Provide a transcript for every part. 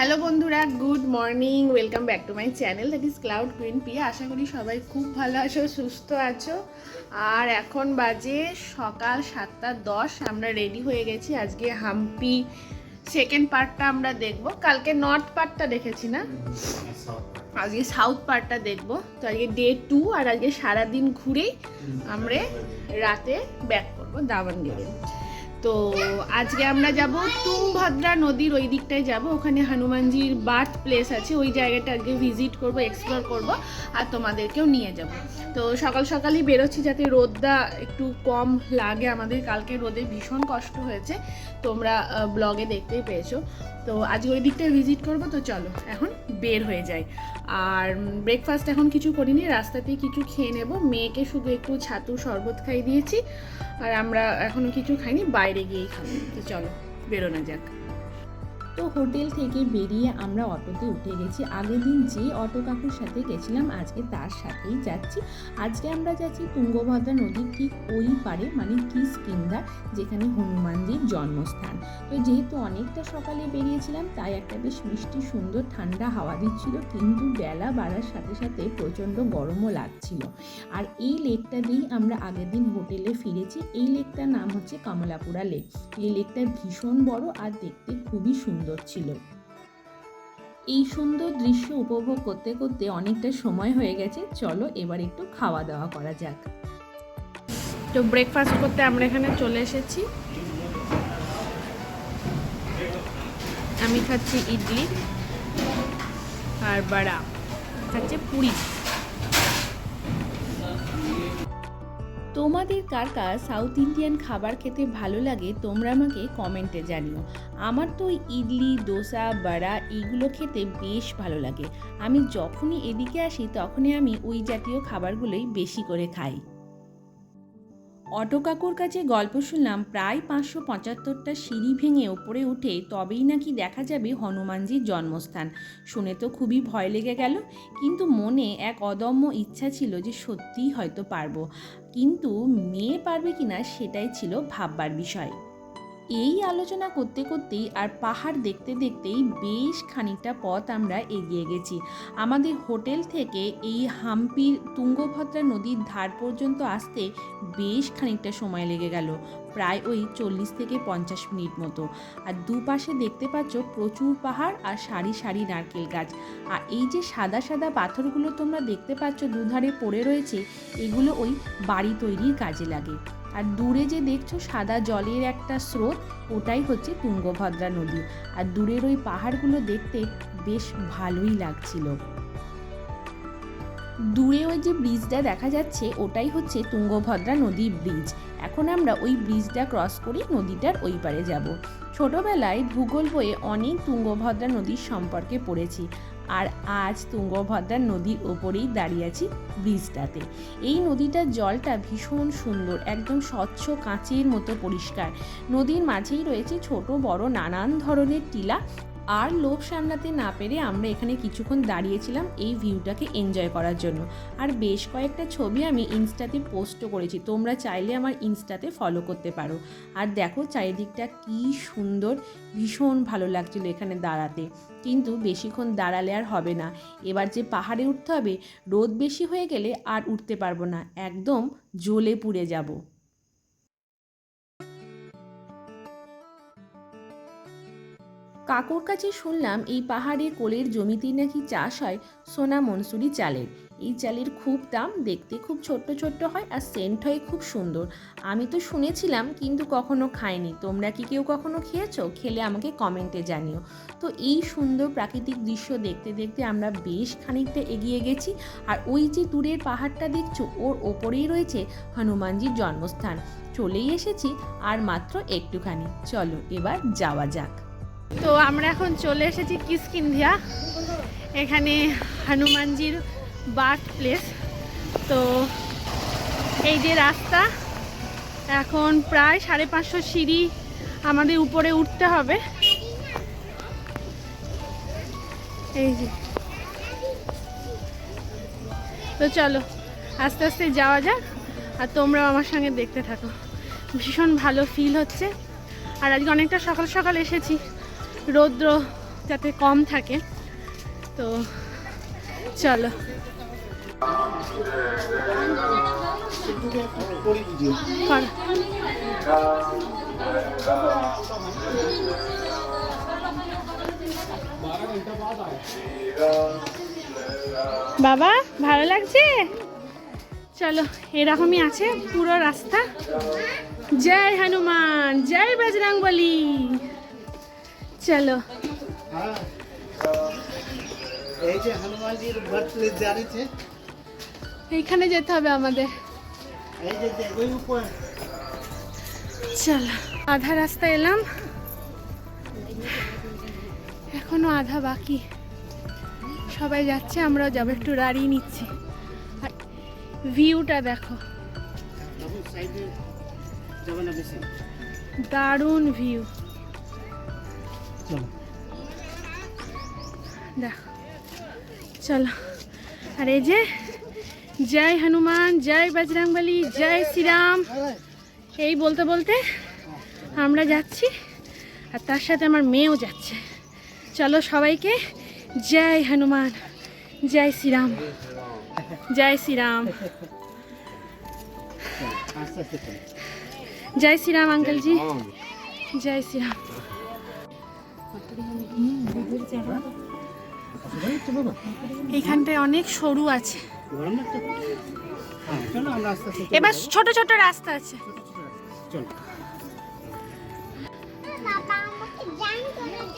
Hello বন্ধুরা, good morning, welcome back to my channel, that is cloud queen Piya. আশা করি সবাই খুব ভালো আছো, সুস্থ আছো। আর এখন বাজে সকাল সাতটা দশ, আমরা রেডি হয়ে গেছি। আজকে হাম্পি সেকেন্ড পার্টটা আমরা দেখব। কালকে নর্থ পার্টটা দেখেছি না? আজকে সাউথ পার্টটা দেখব। তো আজকে ডে টু আর আজকে সারাদিন ঘুরেই আমরা রাতে ব্যাক করব দাবানগেরে। তো আজকে আমরা যাব তুংভদ্রা নদীর ওই দিকটায় যাব। ওখানে হনুমানজির বার্থ প্লেস আছে, ওই জায়গাটা আজকে ভিজিট করব এক্সপ্লোর করব আর তোমাদেরকেও নিয়ে যাব। তো সকাল সকালই বেরোচ্ছি যাতে রোদটা একটু কম লাগে আমাদের। কালকে রোদে ভীষণ কষ্ট হয়েছে, তোমরা ব্লগে দেখতেই পেয়েছ। তো আজকে ওই দিকটায় ভিজিট করব, তো চলো, এখন বের হয়ে যাই আর ব্রেকফাস্ট এখন কিছু করিনি রাস্তাতেই কিছু খেয়ে নেব। মেয়েকে শুধু একটু ছাতু শরবত খাই দিয়েছি। আর আমরা এখনও কিছু খাইনি, বাইরে গিয়েই খাব। তো চলো, বেরোনো যাক। তো হোটেল থেকে বেরিয়ে আমরা অটোতে উঠে গেছি। আগের দিন যে অটো কাকুর সাথে গেছিলাম, আজকে তার সাথেই যাচ্ছি। আজকে আমরা যাচ্ছি তুঙ্গভদ্রা নদীর ঠিক ওই পারে মানে কিসকিন্দা যেখানে হনুমানজির জন্মস্থান। তো যেহেতু অনেকটা সকালে বেরিয়েছিলাম, তাই একটা বেশ মিষ্টি, সুন্দর, ঠান্ডা হাওয়া দিচ্ছিল, কিন্তু বেলা বাড়ার সাথে সাথে প্রচণ্ড গরমও লাগছিল। আর এই লেকটা দিয়েই আমরা আগের দিন হোটেলে ফিরেছি। এই লেকটার নাম হচ্ছে কমলাপুরা লেক। এই লেকটা ভীষণ বড় আর দেখতে খুবই সুন্দর। ছিল। এই সুন্দর দৃশ্য উপভোগ করতে করতে অনেকটা সময় হয়ে গেছে। চলো এবার একটু খাওয়া দাওয়া করা যাক। তো ব্রেকফাস্ট করতে আমরা এখানে চলে এসেছি। আমি খাচ্ছি ইডলি আর বাড়া। খাচ্ছে পুরি। তোমাদের কার কার সাউথ ইন্ডিয়ান খাবার খেতে ভালো লাগে তোমরা আমাকে কমেন্টে জানিও। আমার তো ইডলি, দোসা, বড়া এইগুলো খেতে বেশ ভালো লাগে। আমি যখনই এদিকে আসি তখনই আমি ওই জাতীয় খাবারগুলোই বেশি করে খাই। অটো কাকুর কাছে গল্প শুনলাম, প্রায় পাঁচশো পঁচাত্তরটা সিঁড়ি ভেঙে ওপরে উঠে তবেই নাকি দেখা যাবে হনুমানজির জন্মস্থান। শুনে তো খুবই ভয় লেগে গেল, কিন্তু মনে এক অদম্য ইচ্ছা ছিল যে সত্যিই হয়তো পারব। কিন্তু মেয়ে পারবে কিনা সেটাই ছিল ভাববার বিষয়। এই আলোচনা করতে করতেই আর পাহাড় দেখতে দেখতেই বেশ খানিকটা পথ আমরা এগিয়ে গেছি। আমাদের হোটেল থেকে এই হাম্পির তুঙ্গভদ্রা নদীর ধার পর্যন্ত আসতে বেশ খানিকটা সময় লেগে গেল, প্রায় ওই চল্লিশ থেকে পঞ্চাশ মিনিট মতো। আর দুপাশে দেখতে পাচ্ছ প্রচুর পাহাড় আর সারি সারি নারকেল গাছ। আর এই যে সাদা সাদা পাথরগুলো তোমরা দেখতে পাচ্ছ দুধারে পড়ে রয়েছে, এগুলো ওই বাড়ি তৈরির কাজে লাগে। আর দূরে যে দেখছ সাদা জলের একটা স্রোত, ওটাই হচ্ছে তুঙ্গভদ্রা নদী। আর দূরের ওই পাহাড়গুলো দেখতে বেশ ভালোই লাগছিল। দূরে ওই যে ব্রিজটা দেখা যাচ্ছে, ওটাই হচ্ছে তুঙ্গভদ্রা নদীর ব্রিজ। এখন আমরা ওই ব্রিজটা ক্রস করে নদীটার ওই পারে যাব। ছোটবেলায় ভূগোল বইয়ে অনেক তুঙ্গভদ্রা নদীর সম্পর্কে পড়েছি। আর আজ তুঙ্গভদ্রা নদীর ওপরেই দাঁড়িয়ে আছি ব্রিজটাতে। এই নদীটার জলটা ভীষণ সুন্দর, একদম স্বচ্ছ কাঁচের মতো পরিষ্কার। নদীর মাঝেই রয়েছে ছোট, বড়, নানান ধরনের টিলা। আর লোভ সামলাতে না পেরে আমরা এখানে কিছুক্ষণ দাঁড়িয়েছিলাম এই ভিউটাকে এনজয় করার জন্য। আর বেশ কয়েকটা ছবি আমি ইনস্টাতে পোস্টও করেছি, তোমরা চাইলে আমার ইনস্টাতে ফলো করতে পারো। আর দেখো চারিদিকটা কি সুন্দর, ভীষণ ভালো লাগছিল এখানে দাঁড়াতে। কিন্তু বেশিক্ষণ দাঁড়ালে আর হবে না। এবার যে পাহাড়ে উঠতে হবে, রোদ বেশি হয়ে গেলে আর উঠতে পারব না। একদম জ্বলে পুড়ে যাব। কাকুর কাছে শুনলাম এই পাহাড়ে কোলের জমিতে নাকি চাষ হয় সোনা মনসুরি চালের। এই চালের খুব দাম, দেখতে খুব ছোট্ট ছোট্ট হয় আর সেন্ট হয় খুব সুন্দর। আমি তো শুনেছিলাম কিন্তু কখনো খাইনি। তোমরা কি কেউ কখনো খেয়েছো? খেলে আমাকে কমেন্টে জানিও। তো এই সুন্দর প্রাকৃতিক দৃশ্য দেখতে দেখতে আমরা বেশ খানিকটা এগিয়ে গেছি আর ওই যে দূরের পাহাড়টা দেখছ, ওর ওপরেই রয়েছে হনুমানজির জন্মস্থান। চলেই এসেছি আর মাত্র একটুখানি। চলো এবার যাওয়া যাক। তো আমরা এখন চলে এসেছি কিসকিন্ধিয়া এখানে হনুমানজির বার্থ প্লেস। তো এই যে রাস্তা, এখন প্রায় সাড়ে পাঁচশো সিঁড়ি আমাদের উপরে উঠতে হবে। এই যে। তো চলো, আস্তে আস্তে যাওয়া যাক, আর তোমরাও আমার সঙ্গে দেখতে থাকো। ভীষণ ভালো ফিল হচ্ছে। আর আজকে অনেকটা সকাল সকাল এসেছি। রৌদ্র যাতে কম থাকে। তো চলো। বাবা, ভালো লাগছে? চলো, এরকমই আছে পুরো রাস্তা। জয় হনুমান, জয় বজরং বলি চলো। এইখানে যেতে হবে আমাদের। চলো। আধা রাস্তা এলাম। এখনও আধা বাকি। সবাই যাচ্ছে, আমরাও যাব। একটু দাঁড়িয়ে নিচ্ছি। আর ভিউটা দেখো। দারুণ ভিউ। দেখো। চলো। আর এই যে জয় হনুমান জয় বজরংবলী জয় শ্রীরাম। এই বলতে বলতে আমরা যাচ্ছি আর তার সাথে আমার মেয়েও যাচ্ছে। চলো সবাইকে জয় হনুমান জয় শ্রীরাম জয় শ্রীরাম। জয় শ্রীরাম আঙ্কেল জি জয় শ্রীরাম। এইখানটায় অনেক সরু আছে। এবার ছোট ছোট রাস্তা আছে।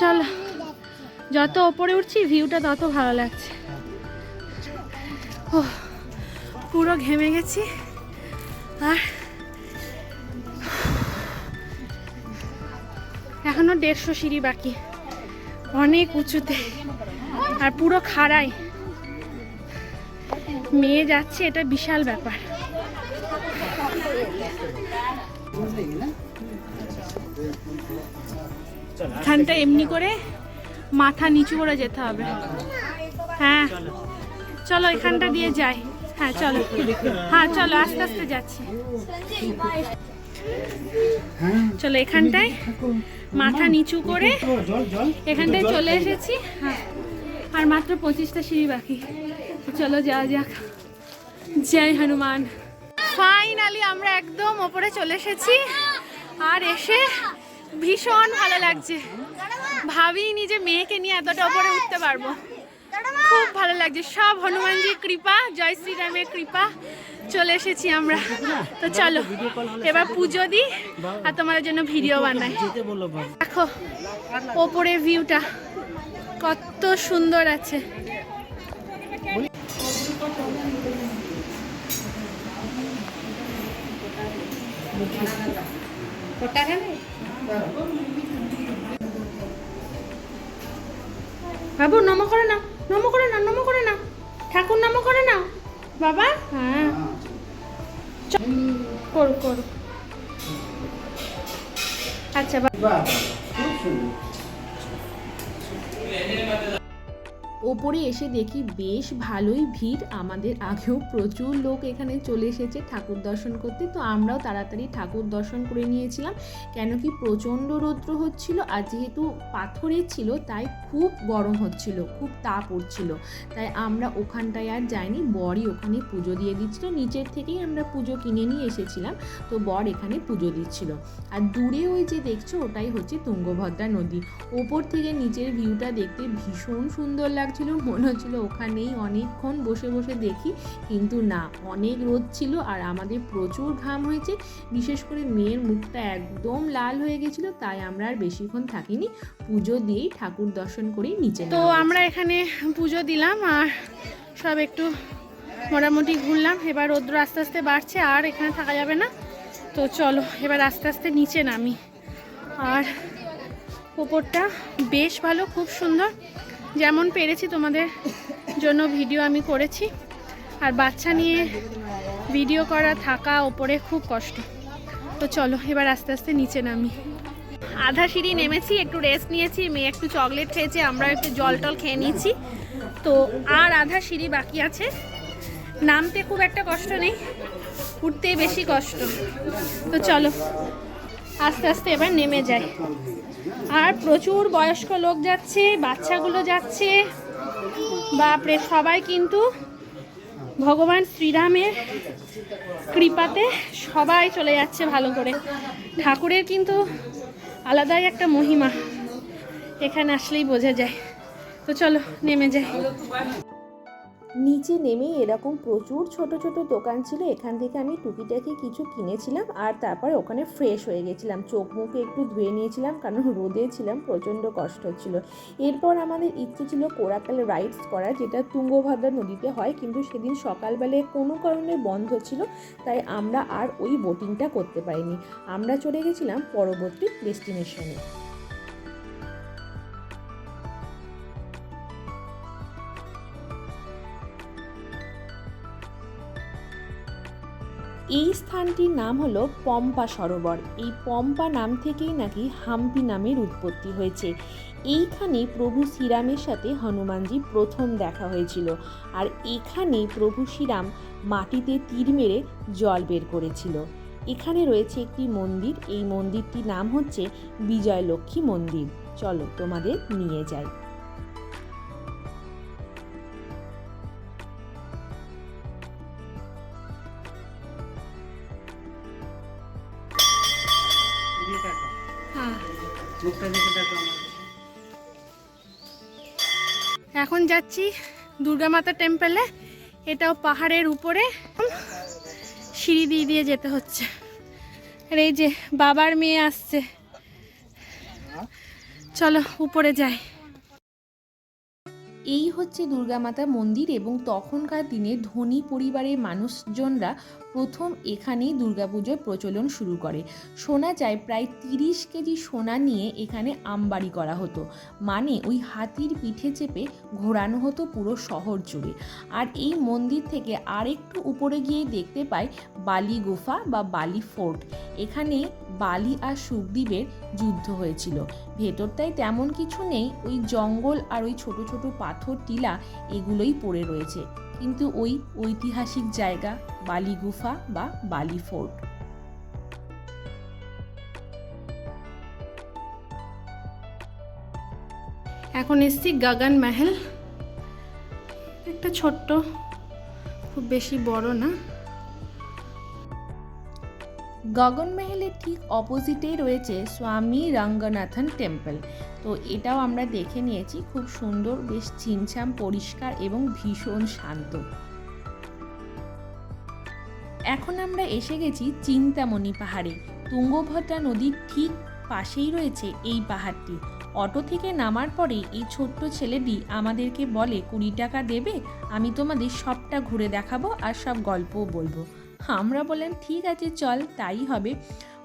চলো, যত ওপরে উঠছি ভিউটা তত ভালো লাগছে। ও পুরো ঘেমে গেছি। আর এখনও দেড়শো সিঁড়ি বাকি। অনেক উঁচুতে। আর পুরো খাড়াই মেয়ে যাচ্ছে এটা বিশাল ব্যাপার। এখানটা এমনি করে মাথা নিচু করে যেতে হবে। হ্যাঁ। চলো এখানটা দিয়ে যাই। হ্যাঁ চলো। হ্যাঁ চলো আস্তে আস্তে যাচ্ছি। চলো এখানটায়। মাথা নিচু করে এখানটায় চলে এসেছি। হ্যাঁ আর মাত্র পঁচিশটা সিঁড়ি বাকি। চলো যাওয়া যাক। জয় হনুমান। ফাইনালি আমরা একদম ওপরে চলে এসেছি। আর এসে ভীষণ ভালো লাগছে। ভাবিনি যে মেয়েকে নিয়ে এতটা ওপরে উঠতে পারব। খুব ভালো লাগছে। সব হনুমানজির কৃপা, জয় শ্রীরামের কৃপা। চলে এসেছি আমরা। তো চলো, এবার পুজো দিই আর তোমাদের জন্য ভিডিও বানাই। দেখো, ওপরে ভিউটা কত সুন্দর আছে। বাবু, নম করে নাও বাবা? হ্যাঁ। করো করো। আচ্ছা বা- ওপরে এসে দেখি বেশ ভালোই ভিড়। আমাদের আগেও প্রচুর লোক এখানে চলে এসেছে ঠাকুর দর্শন করতে। তো আমরাও তাড়াতাড়ি ঠাকুর দর্শন করে নিয়েছিলাম। কেন কি প্রচণ্ড রৌদ্র হচ্ছিল আর যেহেতু পাথরের ছিল, তাই খুব গরম হচ্ছিল, খুব তাপ উঠছিল। তাই আমরা ওখানটায় আর যাইনি, বরই ওখানে পুজো দিয়ে দিচ্ছিল। নিচের থেকেই আমরা পুজো কিনে নিয়ে এসেছিলাম, তো বর এখানে পুজো দিচ্ছিল। আর দূরে ওই যে দেখছ, ওটাই হচ্ছে তুঙ্গভদ্রা নদী। ওপর থেকে নিচের ভিউটা দেখতে ভীষণ সুন্দর লাগছিল। মনে হচ্ছিল ওখানেই অনেকক্ষণ বসে বসে দেখি কিন্তু না অনেক রোদ ছিল আর আমাদের প্রচুর ঘাম হয়েছে। বিশেষ করে মেয়ের মুখটা একদম লাল হয়ে গেছিল তাই আমরা আর বেশিক্ষণ থাকিনি। পুজো দিয়েই ঠাকুর দর্শন করেই নিচে তো আমরা এখানে পুজো দিলাম আর সব একটু মোটামুটি ঘুরলাম। এবার রৌদ্র আস্তে আস্তে বাড়ছে আর এখানে থাকা যাবে না। তো চলো এবার আস্তে আস্তে নিচে নামি। আর ওপরটা বেশ ভালো খুব সুন্দর। যেমন পেরেছি তোমাদের জন্য ভিডিও আমি করেছি। আর বাচ্চা নিয়ে ভিডিও করা, থাকা ওপরে খুব কষ্ট। তো চলো, এবার আস্তে আস্তে নিচে নামি। আধা সিঁড়ি নেমেছি, একটু রেস্ট নিয়েছি, মেয়ে একটু চকলেট খেয়েছে আমরা একটু জল টল খেয়ে নিয়েছি। তো আর আধা সিঁড়ি বাকি আছে। নামতে খুব একটা কষ্ট নেই, উঠতেই বেশি কষ্ট। তো চলো, আস্তে আস্তে এবার নেমে যায় আর প্রচুর বয়স্ক লোক যাচ্ছে, বাচ্চাগুলো যাচ্ছে। বাপরে, সবাই কিন্তু ভগবান শ্রীরামের কৃপাতে সবাই চলে যাচ্ছে ভালো করে। ঠাকুরের কিন্তু আলাদাই একটা মহিমা। এখানে আসলেই বোঝা যায়। তো চলো, নেমে যাই। নিচে নেমে এরকম প্রচুর ছোট ছোট দোকান ছিল। এখান থেকে আমি টুকিটাকি কিছু কিনেছিলাম আর তারপর ওখানে ফ্রেশ হয়ে গেছিলাম। চোখ মুখে একটু ধুয়ে নিয়েছিলাম কারণ রোদে ছিলাম, প্রচণ্ড কষ্ট হচ্ছিল এরপর আমাদের ইচ্ছে ছিল কোরাকাল রাইডস করা যেটা তুঙ্গভদ্রা নদীতে হয়, কিন্তু সেদিন সকালবেলায় কোনো কারণে বন্ধ ছিল, তাই আমরা আর ওই বোটিংটা করতে পারিনি। আমরা চলে গেছিলাম পরবর্তী ডেস্টিনেশনে এই স্থানটির নাম হলো পম্পা সরোবর। এই পম্পা নাম থেকেই নাকি হাম্পি নামের উৎপত্তি হয়েছে। এইখানে প্রভু শ্রীরামের সাথে হনুমানজি প্রথম দেখা হয়েছিল আর এখানেই প্রভু শ্রীরাম মাটিতে তীর মেরে জল বের করেছিল। এখানে রয়েছে একটি মন্দির। এই মন্দিরটির নাম হচ্ছে বিজয়লক্ষ্মী মন্দির। চলো তোমাদের নিয়ে যাই। যাচ্ছি দুর্গা মাতা টেম্পলে। এটাও পাহাড়ের উপরে। সিঁড়ি দিয়ে দিয়ে যেতে হচ্ছে। আর এই যে বাবার মেয়ে আসছে। চলো উপরে যাই। এই হচ্ছে দুর্গামাতা মন্দির এবং তখনকার দিনে ধনী পরিবারের মানুষজনরা প্রথম এখানেই দুর্গাপুজোর প্রচলন শুরু করে। শোনা যায় প্রায় তিরিশ কেজি সোনা নিয়ে এখানে আমবাড়ি করা হতো। মানে ওই হাতির পিঠে চেপে ঘোরানো হতো পুরো শহর জুড়ে। আর এই মন্দির থেকে আরেকটু উপরে গিয়ে দেখতে পাই বালি গুফা বা বালি ফোর্ট। এখানে বালি আর সুখদ্বীপের যুদ্ধ হয়েছিল। ভেতরটায় তেমন কিছু নেই, ওই জঙ্গল আর ওই ছোট ছোট পাথর, টিলা এগুলোই পড়ে রয়েছে। কিন্তু ওই ঐতিহাসিক জায়গা, বালি গুফা বা বালি ফোর্ট। এখন এসছি গাগান মহল। একটা ছোট্ট, খুব বেশি বড় না। গগন মেহেলের ঠিক অপোজিটেই রয়েছে স্বামী রঙ্গনাথন টেম্পল। তো এটাও আমরা দেখে নিয়েছি, খুব সুন্দর, বেশ ছিমছাম, পরিষ্কার এবং ভীষণ শান্ত। এখন আমরা এসে গেছি চিন্তামণি পাহাড়ে। তুঙ্গভদ্রা নদীর ঠিক পাশেই রয়েছে এই পাহাড়টি। অটো থেকে নামার পরে এই ছোট্ট ছেলেটি আমাদেরকে বলে, কুড়ি টাকা দেবে, আমি তোমাদের সবটা ঘুরে দেখাবো আর সব গল্পও বলব। আমরা বললাম ঠিক আছে, চল, তাই হবে।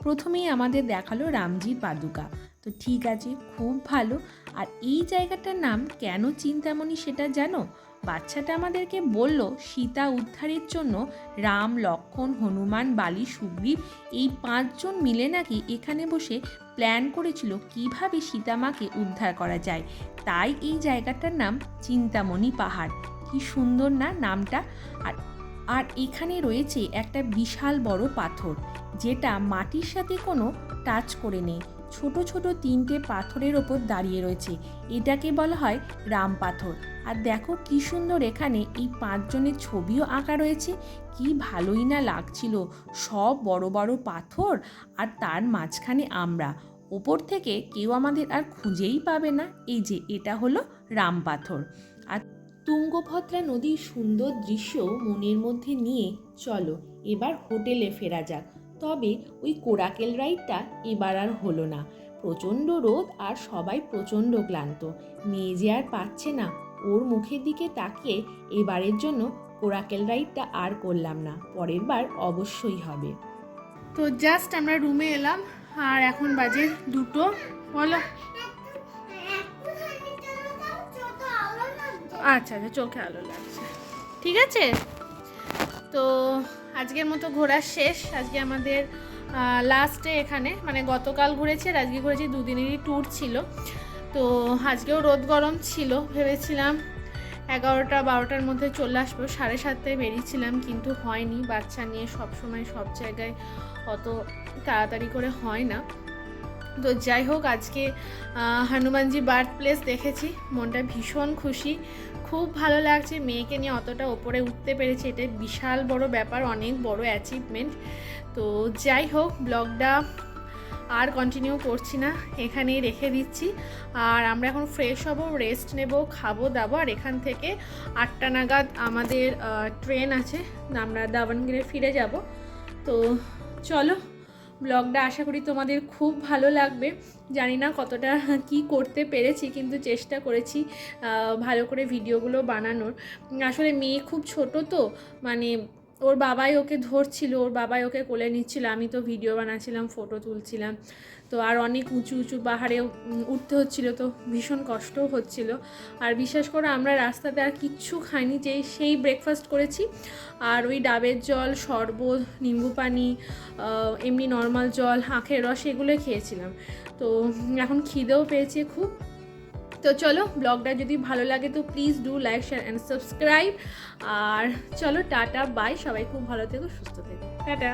প্রথমেই আমাদের দেখাল রামজির পাদুকা। তো ঠিক আছে, খুব ভালো। আর এই জায়গাটার নাম কেন চিন্তামণি সেটা জানো? বাচ্চাটা আমাদেরকে বলল, সীতা উদ্ধারের জন্য রাম, লক্ষণ, হনুমান, বালি, সুগ্রীব, এই পাঁচজন মিলে নাকি এখানে বসে প্ল্যান করেছিল কীভাবে সীতামাকে উদ্ধার করা যায়? তাই এই জায়গাটার নাম চিন্তামণি পাহাড়। কি সুন্দর না নামটা? আর আর এখানে রয়েছে একটা বিশাল বড় পাথর, যেটা মাটির সাথে কোনো টাচ করে নেই। ছোট ছোট তিনটে পাথরের ওপর দাঁড়িয়ে রয়েছে। এটাকে বলা হয় রাম পাথর। আর দেখো কি সুন্দর এখানে এই পাঁচজনের ছবিও আঁকা রয়েছে। কি ভালোই না লাগছিল। সব বড় বড় পাথর আর তার মাঝখানে আমরা। ওপর থেকে কেউ আমাদের আর খুঁজেই পাবে না। এই যে, এটা হলো রাম পাথর। তুঙ্গভদ্রা নদীর সুন্দর দৃশ্য মনের মধ্যে নিয়ে, চলো, এবার হোটেলে ফেরা যাক। তবে ওই কোরাকেল রাইডটা এবার আর হলো না। প্রচণ্ড রোদ আর সবাই প্রচণ্ড ক্লান্ত। মেয়ে যে আর পাচ্ছে না, ওর মুখের দিকে তাকিয়ে এবারের জন্য কোরাকেল রাইডটা আর করলাম না, পরের বার অবশ্যই হবে। তো জাস্ট আমরা রুমে এলাম, আর এখন বাজে দুটো, বলো। আচ্ছা আচ্ছা চোখে আলো লাগছে। ঠিক আছে? তো আজকের মতো ঘোরা শেষ। আজকে আমাদের লাস্টে এখানে মানে গতকাল ঘুরেছি আর আজকে ঘুরেছি, দুদিনেরই ট্যুর ছিল। তো আজকেও রোদ গরম ছিল, ভেবেছিলাম এগারোটা, বারোটার মধ্যে চলে আসব। সাড়ে সাতটায় বেরিয়েছিলাম, কিন্তু হয়নি। বাচ্চা নিয়ে সব সময় সব জায়গায় অত তাড়াতাড়ি করে হয় না। তো যাই হোক, আজকে হনুমানজি বার্থ প্লেস দেখেছি। মনটা ভীষণ খুশি। খুব ভালো লাগছে। মেয়েকে নিয়ে অতটা ওপরে উঠতে পেরেছি। এটা বিশাল বড় ব্যাপার, অনেক বড় অ্যাচিভমেন্ট তো যাই হোক ব্লগটা আর কন্টিনিউ করছি না। এখানেই রেখে দিচ্ছি। আর আমরা এখন ফ্রেশ হব রেস্ট নেব, খাব, দাবো। আর এখান থেকে আটটা নাগাদ আমাদের ট্রেন আছে। আমরা দাবানগিরে ফিরে যাব। তো চলো ব্লগটা আশা করি তোমাদের খুব ভালো লাগবে। জানি না কতটা কি করতে পেরেছি, কিন্তু চেষ্টা করেছি ভালো করে ভিডিওগুলো বানানোর। আসলে মেয়ে খুব ছোট তো মানে ওর বাবাই ওকে ধরছিল, ওর বাবাই ওকে কোলে নিচ্ছিল, আমি তো ভিডিও বানাচ্ছিলাম ফটো তুলছিলাম। তো আর অনেক উঁচু উঁচু পাহাড়ে উঠতে হচ্ছিল, তো ভীষণ কষ্টও হচ্ছিল। আর বিশেষ করে, আমরা রাস্তাতে আর কিচ্ছু খাইনি, যেই, সেই ব্রেকফাস্ট করেছি। আর ওই ডাবের জল, শরবত, নিম্বু পানি এমনি নর্মাল জল, আখের রস এগুলো খেয়েছিলাম। তো এখন খিদেও পেয়েছে খুব। তো চলো, ব্লগটা যদি ভালো লাগে তো please do like share and subscribe আর চলো, টাটা বাই সবাই খুব ভালো থেকো, সুস্থ থেকো। টাটা।